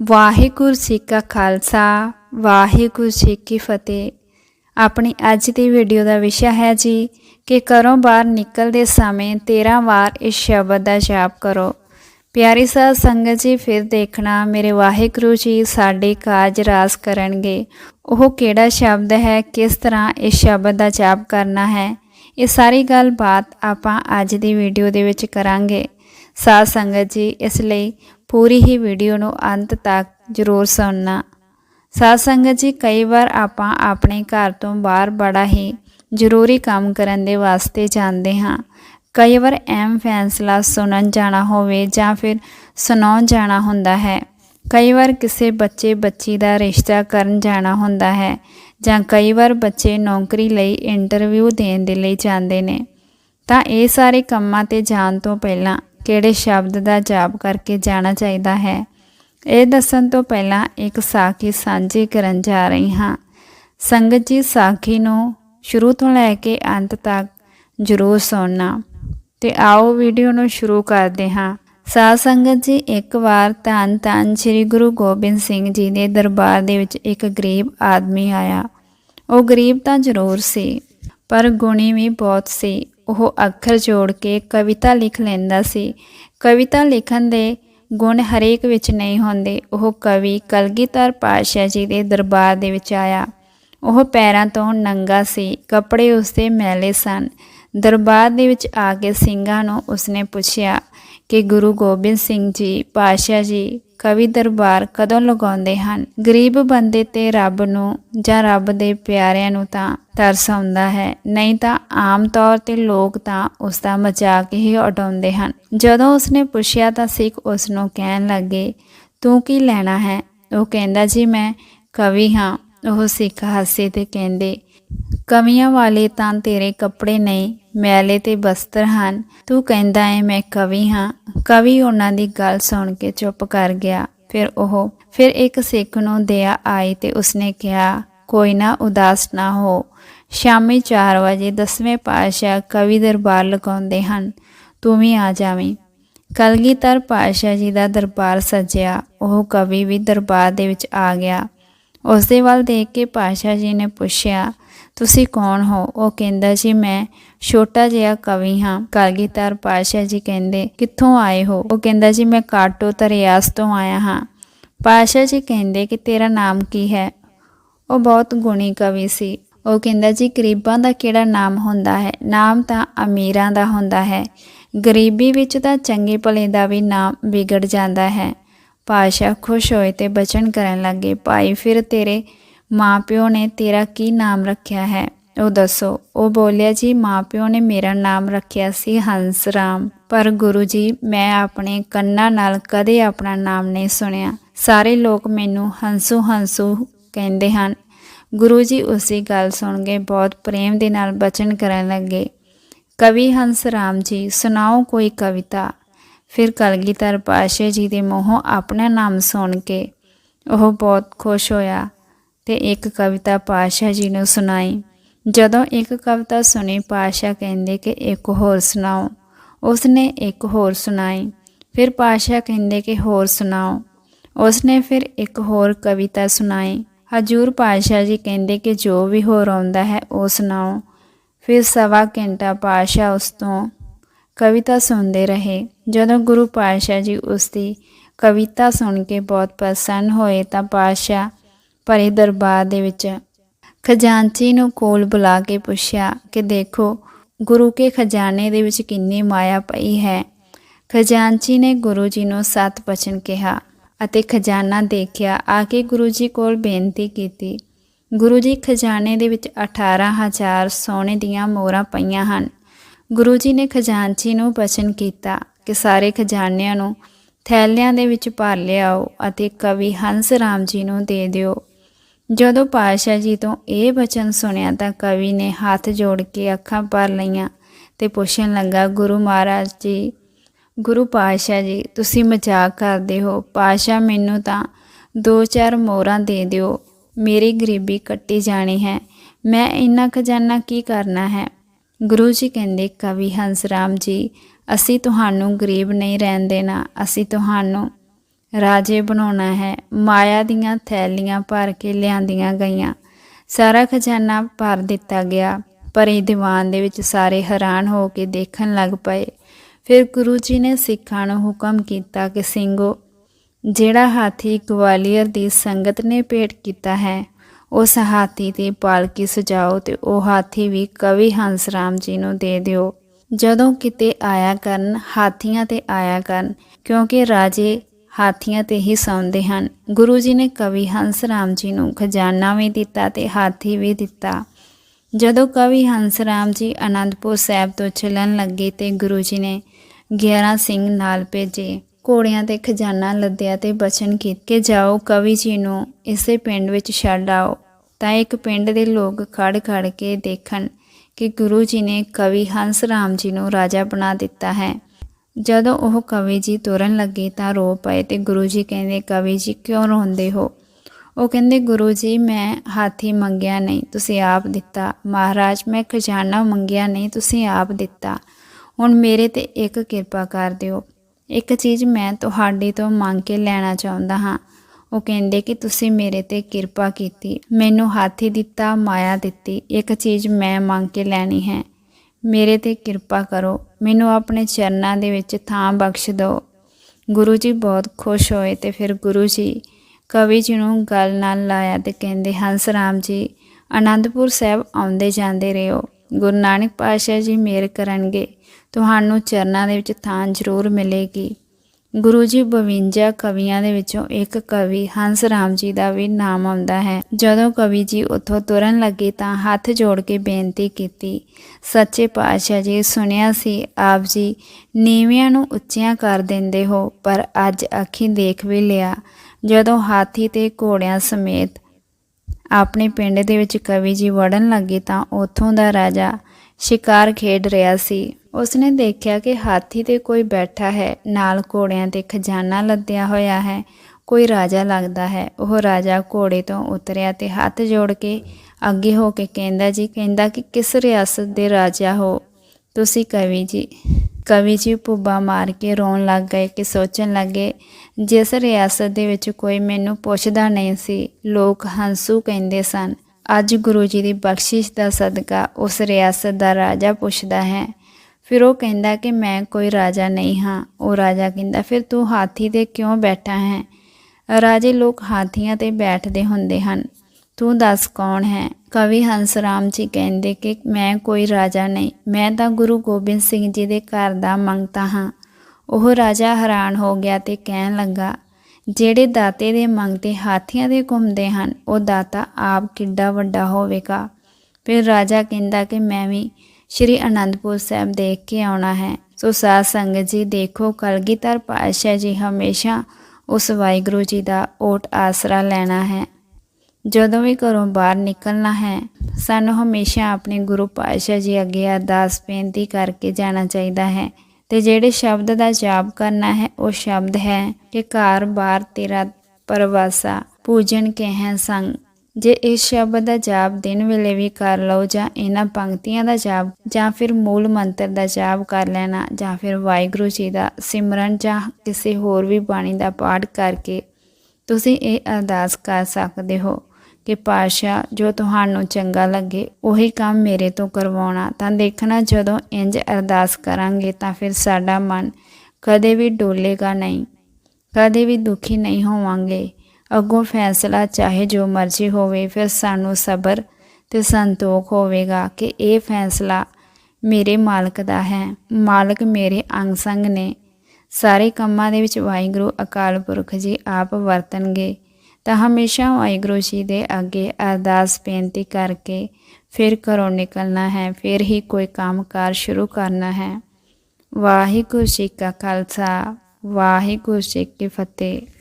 ਵਾਹਿਗੁਰੂ ਜੀ ਕਾ ਖਾਲਸਾ, ਵਾਹਿਗੁਰੂ ਜੀ ਕੀ ਫਤਿਹ। ਆਪਣੀ ਅੱਜ ਦੀ ਵੀਡੀਓ ਦਾ ਵਿਸ਼ਾ ਹੈ ਜੀ ਕਿ ਘਰੋਂ ਬਾਹਰ ਨਿਕਲਦੇ ਸਮੇਂ 13 ਵਾਰ ਇਸ ਸ਼ਬਦ ਦਾ ਜਾਪ ਕਰੋ। ਪਿਆਰੀ ਸਾਧ ਸੰਗਤ ਜੀ, ਫਿਰ ਦੇਖਣਾ ਮੇਰੇ ਵਾਹਿਗੁਰੂ ਜੀ ਸਾਡੇ ਕਾਜ ਰਾਸ ਕਰਨਗੇ। ਉਹ ਕਿਹੜਾ ਸ਼ਬਦ ਹੈ, ਕਿਸ ਤਰ੍ਹਾਂ ਇਸ ਸ਼ਬਦ ਦਾ ਜਾਪ ਕਰਨਾ ਹੈ, ਇਹ ਸਾਰੀ ਗੱਲ ਬਾਤ ਆਪਾਂ ਅੱਜ ਦੀ ਵੀਡੀਓ ਦੇ ਵਿੱਚ ਕਰਾਂਗੇ। ਸਾਧ ਸੰਗਤ ਜੀ, ਇਸ ਲਈ ਪੂਰੀ ਹੀ ਵੀਡੀਓ ਨੂੰ ਅੰਤ ਤੱਕ ਜ਼ਰੂਰ ਸੁਣਨਾ ਸਾਧ ਸੰਗਤ ਜੀ ਕਈ ਵਾਰ ਆਪਾਂ ਆਪਣੇ ਘਰ ਤੋਂ ਬਾਹਰ ਬੜਾ ਹੀ ਜ਼ਰੂਰੀ ਕੰਮ ਕਰਨ ਦੇ ਵਾਸਤੇ ਜਾਂਦੇ ਹਾਂ ਕਈ ਵਾਰ ਐਮ ਫੈਸਲਾ ਸੁਣਨ ਜਾਣਾ ਹੋਵੇ ਜਾਂ ਫਿਰ ਸੁਣਾਉਣ ਜਾਣਾ ਹੁੰਦਾ ਹੈ ਕਈ ਵਾਰ ਕਿਸੇ ਬੱਚੇ ਬੱਚੀ ਦਾ ਰਿਸ਼ਤਾ ਕਰਨ ਜਾਣਾ ਹੁੰਦਾ ਹੈ ਜਾਂ ਕਈ ਵਾਰ ਬੱਚੇ ਨੌਕਰੀ ਲਈ ਇੰਟਰਵਿਊ ਦੇਣ ਦੇ ਲਈ ਜਾਂਦੇ ਨੇ ਤਾਂ ਇਹ ਸਾਰੇ ਕੰਮਾਂ ਤੇ ਜਾਣ ਤੋਂ ਪਹਿਲਾਂ ਕਿਹੜੇ ਸ਼ਬਦ ਦਾ ਜਾਪ ਕਰਕੇ ਜਾਣਾ ਚਾਹੀਦਾ ਹੈ? ਇਹ ਦੱਸਣ ਤੋਂ ਪਹਿਲਾਂ ਇੱਕ ਸਾਖੀ ਸਾਂਝੀ ਕਰਨ ਜਾ ਰਹੀ ਹਾਂ। ਸੰਗਤ ਜੀ, ਸਾਖੀ ਨੂੰ ਸ਼ੁਰੂ ਤੋਂ ਲੈ ਕੇ ਅੰਤ ਤੱਕ ਜ਼ਰੂਰ ਸੁਣਨਾ ਤੇ ਆਓ ਵੀਡੀਓ ਨੂੰ ਸ਼ੁਰੂ ਕਰਦੇ ਹਾਂ। ਸਾਧ ਸੰਗਤ ਜੀ, ਇੱਕ ਵਾਰ ਧੰਨ ਧੰਨ ਸ੍ਰੀ ਗੁਰੂ ਗੋਬਿੰਦ ਸਿੰਘ ਜੀ ਦੇ ਦਰਬਾਰ ਦੇ ਵਿੱਚ ਇੱਕ ਗਰੀਬ ਆਦਮੀ ਆਇਆ। ਉਹ ਗਰੀਬ ਤਾਂ ਜ਼ਰੂਰ ਸੀ, ਪਰ ਗੁਣੀ ਵੀ ਬਹੁਤ ਸੀ। ਉਹ ਅੱਖਰ ਜੋੜ ਕੇ ਕਵਿਤਾ ਲਿਖ ਲੈਂਦਾ ਸੀ। ਕਵਿਤਾ ਲਿਖਣ ਦੇ ਗੁਣ ਹਰੇਕ ਵਿੱਚ ਨਹੀਂ ਹੁੰਦੇ। ਉਹ ਕਵੀ ਕਲਗੀਧਰ ਪਾਤਸ਼ਾਹ ਜੀ ਦੇ ਦਰਬਾਰ ਦੇ ਵਿੱਚ ਆਇਆ। ਉਹ ਪੈਰਾਂ ਤੋਂ ਨੰਗਾ ਸੀ। ਕੱਪੜੇ ਉਸਦੇ ਮੈਲੇ ਸਨ। ਦਰਬਾਰ ਦੇ ਵਿੱਚ ਆ ਕੇ ਸਿੰਘਾਂ ਨੂੰ ਉਸਨੇ ਪੁੱਛਿਆ ਕਿ ਗੁਰੂ ਗੋਬਿੰਦ ਸਿੰਘ ਜੀ, ਪਾਤਸ਼ਾਹ ਜੀ ਕਵੀ ਦਰਬਾਰ ਕਦੋਂ ਲਗਾਉਂਦੇ ਹਨ? ਗਰੀਬ ਬੰਦੇ ਤੇ ਰੱਬ ਨੂੰ ਜਾਂ ਰੱਬ ਦੇ ਪਿਆਰਿਆਂ ਨੂੰ ਤਾਂ ਤਰਸ ਆਉਂਦਾ ਹੈ। ਨਹੀਂ ਤਾਂ ਆਮ ਤੌਰ ਤੇ ਲੋਕ ਤਾਂ ਉਸ ਦਾ ਮਜ਼ਾਕ ਹੀ ਉਡਾਉਂਦੇ ਹਨ। ਜਦੋਂ ਉਸਨੇ ਪੁੱਛਿਆ ਤਾਂ ਸਿੱਖ ਉਸ ਨੂੰ ਕਹਿਣ ਲੱਗੇ, ਤੂੰ ਕੀ ਲੈਣਾ ਹੈ? ਉਹ ਕਹਿੰਦਾ, ਜੀ ਮੈਂ ਕਵੀ ਹਾਂ। ਉਹ ਸਿੱਖ ਹਾਸੇ ਤੇ ਕਹਿੰਦੇ, ਕਵੀਆਂ ਵਾਲੇ ਤਾਂ ਤੇਰੇ ਕੱਪੜੇ ਨਹੀਂ ਮੈਲੇ ਤੇ ਬਸਤਰ ਹਨ। ਤੂੰ ਕਹਿੰਦਾ ਏ, ਮੈਂ ਕਵੀ ਹਾਂ। ਕਵੀ ਉਹਨਾਂ ਦੀ ਗੱਲ ਸੁਣ ਕੇ ਚੁੱਪ ਕਰ ਗਿਆ। ਫਿਰ ਉਹ, ਫਿਰ ਇੱਕ ਸਿੱਖ ਨੂੰ ਦਇਆ ਆਈ ਤੇ ਉਸਨੇ ਕਿਹਾ, ਕੋਈ ਨਾ, ਉਦਾਸ ਨਾ ਹੋ। ਸ਼ਾਮੀ 4 ਵਜੇ ਦਸਵੇਂ ਪਾਤਸ਼ਾਹ ਕਵੀ ਦਰਬਾਰ ਲਗਾਉਂਦੇ ਹਨ। ਤੂੰ ਵੀ ਆ ਜਾਵੀਂ। ਕਲਗੀਧਰ ਪਾਤਸ਼ਾਹ ਜੀ ਦਾ ਦਰਬਾਰ ਸਜਿਆ। ਉਹ ਕਵੀ ਵੀ ਦਰਬਾਰ ਦੇ ਵਿੱਚ ਆ ਗਿਆ। ਉਸ ਦੇ ਵੱਲ ਦੇਖ ਕੇ ਪਾਤਸ਼ਾਹ ਜੀ ਨੇ ਪੁੱਛਿਆ ਤੁਸੀਂ ਕੌਣ ਹੋ? ਉਹ ਕਹਿੰਦਾ, ਜੀ, ਮੈਂ ਛੋਟਾ ਜਿਹਾ ਕਵੀ ਹਾਂ। ਕਲਗੀਧਰ ਪਾਤਸ਼ਾਹ ਜੀ ਕਹਿੰਦੇ, ਕਿੱਥੋਂ ਆਏ ਹੋ? ਉਹ ਕਹਿੰਦਾ, ਜੀ, ਮੈਂ ਕਾਟੋ ਤਰਿਆਸ ਤੋਂ ਆਇਆ ਹਾਂ। ਪਾਤਸ਼ਾਹ ਜੀ ਕਹਿੰਦੇ ਕਿ, ਤੇਰਾ ਨਾਮ ਕੀ ਹੈ? ਉਹ ਬਹੁਤ ਗੁਣੀ ਕਵੀ ਸੀ। ਉਹ ਕਹਿੰਦਾ, ਜੀ, ਗਰੀਬਾਂ ਦਾ ਕਿਹੜਾ ਨਾਮ ਹੁੰਦਾ ਹੈ? ਨਾਮ ਤਾਂ ਅਮੀਰਾਂ ਦਾ ਹੁੰਦਾ ਹੈ। ਗਰੀਬੀ ਵਿੱਚ ਤਾਂ ਚੰਗੇ ਭਲੇ ਦਾ ਵੀ ਨਾਮ ਵਿਗੜ ਜਾਂਦਾ ਹੈ। ਪਾਸ਼ਾ ਖੁਸ਼ ਹੋਏ ਤੇ ਬਚਨ ਕਰਨ ਲੱਗੇ, ਭਾਈ, ਫਿਰ ਤੇਰੇ ਮਾਪਿਓ ਨੇ ਤੇਰਾ ਕੀ ਨਾਮ ਰੱਖਿਆ ਹੈ? ਉਹ ਦੱਸੋ। ਉਹ ਬੋਲਿਆ, ਜੀ, ਮਾਪਿਓ ਨੇ ਮੇਰਾ ਨਾਮ ਰੱਖਿਆ ਸੀ ਹੰਸ ਰਾਮ ਪਰ ਗੁਰੂ ਜੀ, ਮੈਂ ਆਪਣੇ ਕੰਨਾਂ ਨਾਲ ਕਦੇ ਆਪਣਾ ਨਾਮ ਨਹੀਂ ਸੁਣਿਆ। ਸਾਰੇ ਲੋਕ ਮੈਨੂੰ ਹੰਸੂ ਹੰਸੂ ਕਹਿੰਦੇ ਹਨ। ਗੁਰੂ ਜੀ ਉਸੇ ਗੱਲ ਸੁਣ ਕੇ ਬਹੁਤ ਪ੍ਰੇਮ ਦੇ ਨਾਲ ਬਚਨ ਕਰਨ ਲੱਗੇ। ਕਵੀ ਹੰਸ ਰਾਮ ਜੀ, ਸੁਣਾਓ ਕੋਈ ਕਵਿਤਾ? ਫਿਰ ਕਲਗੀਧਰ ਪਾਸ਼ਾ ਜੀ ਦੇ ਮੂੰਹੋਂ ਆਪਣਾ ਨਾਮ ਸੁਣ ਕੇ ਉਹ ਬਹੁਤ ਖੁਸ਼ ਹੋਇਆ। ਤੇ ਇੱਕ ਕਵਿਤਾ ਪਾਸ਼ਾ ਜੀ ਨੂੰ ਸੁਣਾਈ। ਜਦੋਂ ਇੱਕ ਕਵਿਤਾ ਸੁਣੀ ਪਾਸ਼ਾ ਕਹਿੰਦੇ ਕਿ ਇੱਕ ਹੋਰ ਸੁਣਾਓ। ਉਸਨੇ ਇੱਕ ਹੋਰ ਸੁਣਾਈ। ਫਿਰ ਪਾਸ਼ਾ ਕਹਿੰਦੇ ਕਿ ਹੋਰ ਸੁਣਾਓ। ਉਸਨੇ ਫਿਰ ਇੱਕ ਹੋਰ ਕਵਿਤਾ ਸੁਣਾਈ। ਹਜੂਰ ਪਾਸ਼ਾ ਜੀ ਕਹਿੰਦੇ ਕਿ ਜੋ ਵੀ ਹੋਰ ਆਉਂਦਾ ਹੈ, ਉਹ ਸੁਣਾਓ। ਫਿਰ ਸਵਾ ਘੰਟਾ ਪਾਸ਼ਾ ਉਸ ਤੋਂ ਕਵਿਤਾ ਸੁਣਦੇ ਰਹੇ। ਜਦੋਂ ਗੁਰੂ ਪਾਤਸ਼ਾਹ ਜੀ ਉਸ ਦੀ ਕਵਿਤਾ ਸੁਣ ਕੇ ਬਹੁਤ ਪ੍ਰਸੰਨ ਹੋਏ, ਤਾਂ ਪਾਤਸ਼ਾਹ ਭਰੇ ਦਰਬਾਰ ਦੇ ਵਿੱਚ ਖਜ਼ਾਨਚੀ ਨੂੰ ਕੋਲ ਬੁਲਾ ਕੇ ਪੁੱਛਿਆ ਕਿ ਦੇਖੋ, ਗੁਰੂ ਕੇ ਖਜ਼ਾਨੇ ਦੇ ਵਿੱਚ ਕਿੰਨੀ ਮਾਇਆ ਪਈ ਹੈ। ਖਜ਼ਾਨਚੀ ਨੇ ਗੁਰੂ ਜੀ ਨੂੰ ਸਤ ਬਚਨ ਕਿਹਾ ਅਤੇ ਖਜ਼ਾਨਾ ਦੇਖਿਆ, ਆ ਕੇ ਗੁਰੂ ਜੀ ਕੋਲ ਬੇਨਤੀ ਕੀਤੀ। ਗੁਰੂ ਜੀ ਖਜ਼ਾਨੇ ਦੇ ਵਿੱਚ 18000 ਸੋਨੇ ਦੀਆਂ ਮੋਹਰਾਂ ਪਈਆਂ ਹਨ। ਗੁਰੂ ਜੀ ਨੇ ਖਜ਼ਾਨਚੀ ਨੂੰ ਬਚਨ ਕੀਤਾ ਕਿ ਸਾਰੇ ਖਜ਼ਾਨਿਆਂ ਨੂੰ ਥੈਲਿਆਂ ਦੇ ਵਿੱਚ ਭਰ ਲਿਆਓ ਅਤੇ ਕਵੀ ਹੰਸ ਰਾਮ ਜੀ ਨੂੰ ਦੇ ਦਿਓ। ਜਦੋਂ ਪਾਤਸ਼ਾਹ ਜੀ ਤੋਂ ਇਹ ਬਚਨ ਸੁਣਿਆ ਤਾਂ ਕਵੀ ਨੇ ਹੱਥ ਜੋੜ ਕੇ ਅੱਖਾਂ ਭਰ ਲਈਆਂ ਤੇ ਪੁੱਛਣ ਲੱਗਾ, ਗੁਰੂ ਮਹਾਰਾਜ ਜੀ, ਗੁਰੂ ਪਾਤਸ਼ਾਹ ਜੀ, ਤੁਸੀਂ ਮਜ਼ਾਕ ਕਰਦੇ ਹੋ। ਪਾਤਸ਼ਾਹ, ਮੈਨੂੰ ਤਾਂ ਦੋ ਚਾਰ ਮੋਹਰਾਂ ਦੇ ਦਿਓ। ਮੇਰੀ ਗਰੀਬੀ ਕੱਟੀ ਜਾਣੀ ਹੈ। ਮੈਂ ਇੰਨਾ ਖਜ਼ਾਨਾ ਕੀ ਕਰਨਾ ਹੈ? ਗੁਰੂ ਜੀ ਕਹਿੰਦੇ, ਕਵੀ ਹੰਸ ਰਾਮ ਜੀ, ਅਸੀਂ ਤੁਹਾਨੂੰ ਗਰੀਬ ਨਹੀਂ ਰਹਿਣ ਦੇਣਾ। ਅਸੀਂ ਤੁਹਾਨੂੰ ਰਾਜੇ ਬਣਾਉਣਾ ਹੈ। ਮਾਇਆ ਦੀਆਂ ਥੈਲੀਆਂ ਭਰ ਕੇ ਲਿਆਂਦੀਆਂ ਗਈਆਂ। ਸਾਰਾ ਖਜ਼ਾਨਾ ਭਰ ਦਿੱਤਾ ਗਿਆ, ਪਰ ਇਹ ਦੀਵਾਨ ਦੇ ਵਿੱਚ ਸਾਰੇ ਹੈਰਾਨ ਹੋ ਕੇ ਦੇਖਣ ਲੱਗ ਪਏ। ਫਿਰ ਗੁਰੂ ਜੀ ਨੇ ਸਿੱਖਾਂ ਨੂੰ ਹੁਕਮ ਕੀਤਾ ਕਿ, ਸਿੰਘੋ, ਜਿਹੜਾ ਹਾਥੀ ਗਵਾਲੀਅਰ ਦੀ ਸੰਗਤ ਨੇ ਭੇਟ ਕੀਤਾ ਹੈ, ਉਸ ਹਾਥੀ ਤੇ ਪਾਲਕੀ ਸਜਾਓ ਤੇ ਉਹ ਹਾਥੀ ਵੀ ਕਵੀ ਹੰਸ ਰਾਮ ਜੀ ਨੂੰ ਦੇ ਦਿਓ। ਜਦੋਂ ਕਿਤੇ ਆਇਆ ਕਰਨ, ਹਾਥੀਆਂ ਤੇ ਆਇਆ ਕਰਨ, ਕਿਉਂਕਿ ਰਾਜੇ ਹਾਥੀਆਂ ਤੇ ਹੀ ਸੌਂਦੇ ਹਨ। ਗੁਰੂ ਜੀ ਨੇ ਕਵੀ ਹੰਸ ਰਾਮ ਜੀ ਨੂੰ ਖਜ਼ਾਨਾ ਵੀ ਦਿੱਤਾ ਤੇ ਹਾਥੀ ਵੀ ਦਿੱਤਾ। ਜਦੋਂ ਕਵੀ ਹੰਸ ਰਾਮ ਜੀ ਅਨੰਦਪੁਰ ਸਾਹਿਬ ਤੋਂ ਚੱਲਣ ਲੱਗੇ ਤੇ ਗੁਰੂ ਜੀ ਨੇ 11 ਸਿੰਘ ਨਾਲ ਭੇਜੇ, ਘੋੜਿਆਂ ਤੇ ਖਜ਼ਾਨਾ ਲੱਦਿਆ ਤੇ ਬਚਨ ਕੀਤੇ ਕਿ ਜਾਓ ਕਵੀ ਜੀ ਨੂੰ ਇਸੇ ਪਿੰਡ ਵਿੱਚ ਛੱਡ ਆਓ। ਤਾਂ ਇੱਕ ਪਿੰਡ ਦੇ ਲੋਕ ਖੜ ਖੜ ਕੇ ਦੇਖਣ ਕਿ ਗੁਰੂ ਜੀ ਨੇ ਕਵੀ ਹੰਸ ਰਾਮ ਜੀ ਨੂੰ ਰਾਜਾ ਬਣਾ ਦਿੱਤਾ ਹੈ। ਜਦੋਂ ਉਹ ਕਵੀ ਜੀ ਤੁਰਨ ਲੱਗੇ ਤਾਂ ਰੋ ਪਏ ਤੇ ਗੁਰੂ ਜੀ ਕਹਿੰਦੇ, ਕਵੀ ਜੀ, ਕਿਉਂ ਰੋਂਦੇ ਹੋ? ਉਹ ਕਹਿੰਦੇ, ਗੁਰੂ ਜੀ, ਮੈਂ ਹਾਥੀ ਮੰਗਿਆ ਨਹੀਂ, ਤੁਸੀਂ ਆਪ ਦਿੱਤਾ। ਮਹਾਰਾਜ, ਮੈਂ ਖਜ਼ਾਨਾ ਮੰਗਿਆ ਨਹੀਂ, ਤੁਸੀਂ ਆਪ ਦਿੱਤਾ। ਹੁਣ ਮੇਰੇ ਤੇ ਇੱਕ ਕਿਰਪਾ ਕਰ ਦਿਓ। ਇੱਕ ਚੀਜ਼ ਮੈਂ ਤੁਹਾਡੇ ਤੋਂ ਮੰਗ ਕੇ ਲੈਣਾ ਚਾਹੁੰਦਾ ਹਾਂ। ਉਹ ਕਹਿੰਦੇ ਕਿ ਤੁਸੀਂ ਮੇਰੇ ਤੇ ਕਿਰਪਾ ਕੀਤੀ, ਮੈਨੂੰ ਹਾਥੀ ਦਿੱਤਾ, ਮਾਇਆ ਦਿੱਤੀ। ਇੱਕ ਚੀਜ਼ ਮੈਂ ਮੰਗ ਕੇ ਲੈਣੀ ਹੈ। ਮੇਰੇ ਤੇ ਕਿਰਪਾ ਕਰੋ, ਮੈਨੂੰ ਆਪਣੇ ਚਰਨਾਂ ਦੇ ਵਿੱਚ ਥਾਂ ਬਖਸ਼ ਦਿਓ ਗੁਰੂ ਜੀ ਬਹੁਤ ਖੁਸ਼ ਹੋਏ ਤੇ ਫਿਰ ਗੁਰੂ ਜੀ ਕਵੀ ਜੀ ਨੂੰ ਗੱਲ ਨਾਲ ਲਾਇਆ ਤੇ ਕਹਿੰਦੇ, ਹੰਸ ਰਾਮ ਜੀ ਆਨੰਦਪੁਰ ਸਾਹਿਬ ਆਉਂਦੇ ਜਾਂਦੇ ਰਹੋ। ਗੁਰੂ ਨਾਨਕ ਪਾਤਸ਼ਾਹ ਜੀ ਮਿਹਰ ਕਰਨਗੇ, ਤੁਹਾਨੂੰ ਚਰਨਾਂ ਦੇ ਵਿੱਚ ਥਾਂ ਜ਼ਰੂਰ ਮਿਲੇਗੀ। ਗੁਰੂ ਜੀ 52 ਕਵੀਆਂ ਦੇ ਵਿੱਚੋਂ ਇੱਕ ਕਵੀ ਹੰਸ ਰਾਮ ਜੀ ਦਾ ਵੀ ਨਾਮ ਆਉਂਦਾ ਹੈ। ਜਦੋਂ ਕਵੀ ਜੀ ਉੱਥੋਂ ਤੁਰਨ ਲੱਗੇ ਤਾਂ ਹੱਥ ਜੋੜ ਕੇ ਬੇਨਤੀ ਕੀਤੀ, ਸੱਚੇ ਪਾਤਸ਼ਾਹ ਜੀ, ਸੁਣਿਆ ਸੀ ਆਪ ਜੀ, ਨੀਵਿਆਂ ਨੂੰ ਉੱਚੀਆਂ ਕਰ ਦਿੰਦੇ ਹੋ, ਪਰ ਅੱਜ ਅੱਖੀਂ ਦੇਖ ਵੀ ਲਿਆ। ਜਦੋਂ ਹਾਥੀ ਤੇ ਘੋੜਿਆਂ ਸਮੇਤ ਆਪਣੇ ਪਿੰਡ ਦੇ ਵਿੱਚ ਕਵੀ ਜੀ ਵੜਨ ਲੱਗੇ ਤਾਂ ਉੱਥੋਂ ਦਾ ਰਾਜਾ ਸ਼ਿਕਾਰ ਖੇਡ ਰਿਹਾ ਸੀ। ਉਸਨੇ ਦੇਖਿਆ ਕਿ ਹਾਥੀ ਤੇ ਕੋਈ ਬੈਠਾ ਹੈ, ਨਾਲ ਘੋੜਿਆਂ ਤੇ ਖਜ਼ਾਨਾ ਲੱਦਿਆ ਹੋਇਆ ਹੈ। ਕੋਈ ਰਾਜਾ ਲੱਗਦਾ ਹੈ। ਉਹ ਰਾਜਾ ਘੋੜੇ ਤੋਂ ਉਤਰਿਆ ਤੇ ਹੱਥ ਜੋੜ ਕੇ ਅੱਗੇ ਹੋ ਕੇ ਕਹਿੰਦਾ, ਜੀ, ਕਹਿੰਦਾ ਕਿ ਕਿਸ ਰਿਆਸਤ ਦੇ ਰਾਜਾ ਹੋ? ਤੁਸੀਂ ਕਵੀ ਜੀ ਕਵੀ ਜੀ ਪੁੱਬਾ ਮਾਰ ਕੇ ਰੋਣ ਲੱਗ ਗਏ ਕਿ ਸੋਚਣ ਲੱਗੇ, ਜਿਸ ਰਿਆਸਤ ਦੇ ਵਿੱਚ ਕੋਈ ਮੈਨੂੰ ਪੁੱਛਦਾ ਨਹੀਂ ਸੀ, ਲੋਕ ਹੰਸੂ ਕਹਿੰਦੇ ਸਨ, ਅੱਜ ਗੁਰੂ ਜੀ ਦੀ ਬਖਸ਼ਿਸ਼ ਦਾ ਸਦਕਾ ਉਸ ਰਿਆਸਤ ਦਾ ਰਾਜਾ ਪੁੱਛਦਾ ਹੈ। ਫਿਰ ਉਹ ਕਹਿੰਦਾ ਕਿ ਮੈਂ ਕੋਈ ਰਾਜਾ ਨਹੀਂ ਹਾਂ। ਉਹ ਰਾਜਾ ਕਹਿੰਦਾ, ਫਿਰ ਤੂੰ ਹਾਥੀ ਤੇ ਕਿਉਂ ਬੈਠਾ ਹੈ? ਰਾਜੇ ਲੋਕ ਹਾਥੀਆਂ ਤੇ ਬੈਠਦੇ ਹੁੰਦੇ ਹਨ। ਤੂੰ ਦੱਸ ਕੌਣ ਹੈ? ਕਵੀ ਹੰਸਰਾਮ ਜੀ ਕਹਿੰਦੇ ਕਿ ਮੈਂ ਕੋਈ ਰਾਜਾ ਨਹੀਂ। ਮੈਂ ਤਾਂ ਗੁਰੂ ਗੋਬਿੰਦ ਸਿੰਘ ਜੀ ਦੇ ਘਰ ਦਾ ਮੰਗਤਾ ਹਾਂ। ਉਹ ਰਾਜਾ ਹੈਰਾਨ ਹੋ ਗਿਆ ਤੇ ਕਹਿਣ ਲੱਗਾ, ਜਿਹੜੇ ਦਾਤੇ ਦੇ ਮੰਗਤੇ ਹਾਥੀਆਂ ਦੇ ਘੁੰਮਦੇ ਹਨ, ਉਹ ਦਾਤਾ ਆਪ ਕਿੱਡਾ ਵੱਡਾ ਹੋਵੇਗਾ? ਫਿਰ ਰਾਜਾ ਕਹਿੰਦਾ ਕਿ ਮੈਂ ਵੀ ਸ਼੍ਰੀ ਅਨੰਦਪੁਰ ਸਾਹਿਬ ਦੇਖ ਕੇ ਆਉਣਾ ਹੈ। ਸੋ ਸਾਧ ਸੰਗਤ ਜੀ, ਦੇਖੋ, ਕਲਗੀਧਰ ਪਾਤਸ਼ਾਹ ਜੀ ਹਮੇਸ਼ਾ ਉਸ ਵਾਹਿਗੁਰੂ ਜੀ ਦਾ ਓਟ ਆਸਰਾ ਲੈਣਾ ਹੈ। ਜਦੋਂ ਵੀ ਘਰੋਂ ਬਾਹਰ ਨਿਕਲਣਾ ਹੈ, ਸਾਨੂੰ ਹਮੇਸ਼ਾ ਆਪਣੇ ਗੁਰੂ ਪਾਤਸ਼ਾਹ ਜੀ ਅੱਗੇ ਅਰਦਾਸ ਬੇਨਤੀ ਕਰਕੇ ਜਾਣਾ ਚਾਹੀਦਾ ਹੈ। ਤੇ ਜਿਹੜੇ ਸ਼ਬਦ ਦਾ ਜਾਪ ਕਰਨਾ ਹੈ, ਉਹ ਸ਼ਬਦ ਹੈ ਕਿ ਘਰ ਬਾਹਰ ਤੇਰਾ ਪਰਵਾਸਾ, ਪੂਜਨ ਕੇ ਹੈ ਸੰਗ ਜੇ ਇਸ ਸ਼ਬਦ ਦਾ ਜਾਪ ਦਿਨ ਵੇਲੇ ਵੀ ਕਰ ਲਓ ਜਾਂ ਇਹਨਾਂ ਪੰਕਤੀਆਂ ਦਾ ਜਾਪ, ਜਾਂ ਫਿਰ ਮੂਲ ਮੰਤਰ ਦਾ ਜਾਪ ਕਰ ਲੈਣਾ, ਜਾਂ ਫਿਰ ਵਾਹਿਗੁਰੂ ਜੀ ਦਾ ਸਿਮਰਨ ਜਾਂ ਕਿਸੇ ਹੋਰ ਵੀ ਬਾਣੀ ਦਾ ਪਾਠ ਕਰਕੇ ਤੁਸੀਂ ਇਹ ਅਰਦਾਸ ਕਰ ਸਕਦੇ ਹੋ ਕਿ ਪਾਸ਼ਾ ਜੋ ਤੁਹਾਨੂੰ ਚੰਗਾ ਲੱਗੇ, ਉਹੀ ਕੰਮ ਮੇਰੇ ਤੋਂ ਕਰਵਾਉਣਾ। ਤਾਂ ਦੇਖਣਾ ਜਦੋਂ ਇੰਜ ਅਰਦਾਸ ਕਰਾਂਗੇ ਤਾਂ ਫਿਰ ਸਾਡਾ ਮਨ ਕਦੇ ਵੀ ਡੋਲੇਗਾ ਨਹੀਂ, ਕਦੇ ਵੀ ਦੁਖੀ ਨਹੀਂ ਹੋਵਾਂਗੇ। ਅੱਗੋਂ ਫੈਸਲਾ ਚਾਹੇ ਜੋ ਮਰਜ਼ੀ ਹੋਵੇ, ਫਿਰ ਸਾਨੂੰ ਸਬਰ ਤੇ ਸੰਤੋਖ ਹੋਵੇਗਾ ਕਿ ਇਹ ਫੈਸਲਾ ਮੇਰੇ ਮਾਲਕ ਦਾ ਹੈ। ਮਾਲਕ ਮੇਰੇ ਅੰਗ ਸੰਗ ਨੇ। ਸਾਰੇ ਕੰਮਾਂ ਦੇ ਵਿੱਚ ਵਾਹਿਗੁਰੂ ਅਕਾਲ ਪੁਰਖ ਜੀ ਆਪ ਵਰਤਣਗੇ। ਤਾਂ ਹਮੇਸ਼ਾ ਵਾਹਿਗੁਰੂ ਜੀ ਦੇ ਅੱਗੇ ਅਰਦਾਸ ਬੇਨਤੀ ਕਰਕੇ ਫਿਰ ਘਰੋਂ ਨਿਕਲਣਾ ਹੈ, ਫਿਰ ਹੀ ਕੋਈ ਕੰਮਕਾਰ ਸ਼ੁਰੂ ਕਰਨਾ ਹੈ। ਵਾਹਿਗੁਰੂ ਜੀ ਕਾ ਖਾਲਸਾ, ਵਾਹਿਗੁਰੂ ਜੀ ਕੀ ਫਤਿਹ।